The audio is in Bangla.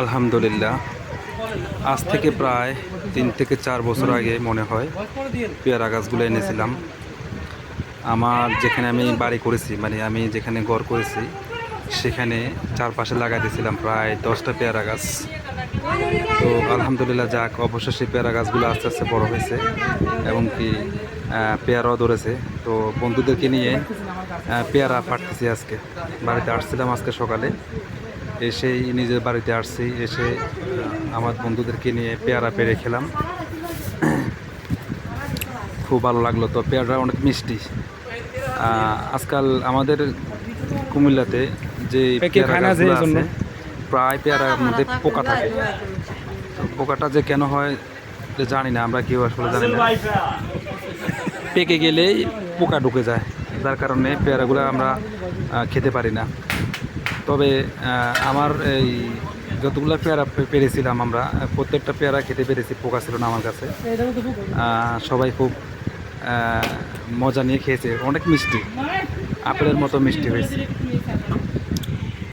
আলহামদুলিল্লাহ। আজ থেকে প্রায় তিন থেকে চার বছর আগে মনে হয় পেয়ারা গাছগুলো এনেছিলাম। আমার যেখানে আমি বাড়ি করেছি মানে আমি যেখানে ঘর করেছি, সেখানে চারপাশে লাগাই দিয়েছিলাম প্রায় দশটা পেয়ারা গাছ। তো আলহামদুলিল্লাহ যাক, অবশেষে পেয়ারা গাছগুলো আস্তে আস্তে বড় হয়েছে এবং কি পেয়ারাও ধরেছে। তো বন্ধুদেরকে নিয়ে পেয়ারা পাঠতেছি আজকে। বাড়িতে আসছিলাম আজকে সকালে। এসেই নিজের বাড়িতে আসছি এসে আমার বন্ধুদেরকে নিয়ে পেয়ারা পেরে খেলাম। খুব ভালো লাগল তো পেয়ারা অনেক মিষ্টি। আজকাল আমাদের কুমিল্লাতে যে পেয়ারা প্রায় পেয়ারার মধ্যে পোকা থাকে। পোকাটা যে কেন হয় জানি না আমরা কেউ আসলে জানি না। পেকে গেলেই পোকা ঢুকে যায় যার কারণে পেয়ারাগুলো আমরা খেতে পারি না। তবে আমার এই যতগুলো পেয়ারা পেরেছিলাম আমরা, প্রত্যেকটা পেয়ারা খেতে পেরেছি, পোকা ছিল না আমার কাছে। সবাই খুব মজা নিয়ে খেয়েছে। অনেক মিষ্টি। আপেলের মতো মিষ্টি হয়েছে।